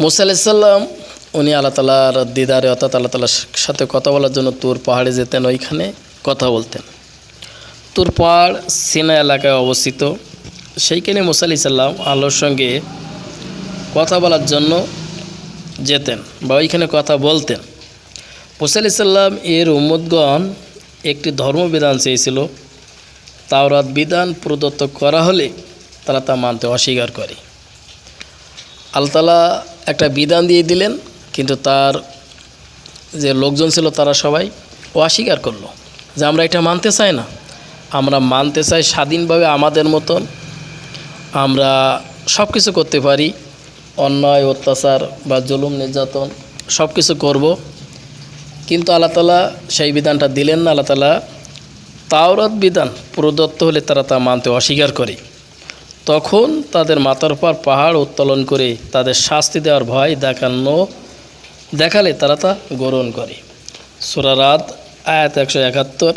মুসা আলাইসাল্লাম উনি আল্লাহ তালার দিদারে অর্থাৎ আল্লাহ তালার সাথে কথা বলার জন্য তুর পাহাড়ে যেতেন, ওইখানে কথা বলতেন। তুর পাহাড় সিনা এলাকায় অবস্থিত। সেইখানে মুসা আলি সাল্লাম আল্লাহর সঙ্গে কথা বলার জন্য যেতেন বা ওইখানে কথা বলতেন। মুসা আলি সাল্লাম এর উম্মদগণ একটি ধর্মবিধান চেয়েছিল। তাওরাত বিধান প্রদত্ত করা হলে তারা তা মানতে অস্বীকার করে। আলতালা একটা বিধান দিয়ে দিলেন, কিন্তু তার যে লোকজন ছিল তারা সবাই অস্বীকার করল যে আমরা এটা মানতে চাই না। আমরা মানতে চাই স্বাধীনভাবে আমাদের মতন আমরা সব কিছু করতে পারি, অন্যায়, অত্যাচার বা জুলুম, নির্যাতন সব কিছু করব। কিন্তু আল্লাহ তালা সেই বিধানটা দিলেন না, আল্লাহ তালা তাওরাত বিধান প্রদত্ত হলে তারা তা মানতে অস্বীকার করে। তখন তাদের মাথার উপর পাহাড় উত্তোলন করে তাদের শাস্তি দেওয়ার ভয় দেখানো, দেখালে তারা তা গ্রহণ করে। সুরারাত আয়াত একশো একাত্তর।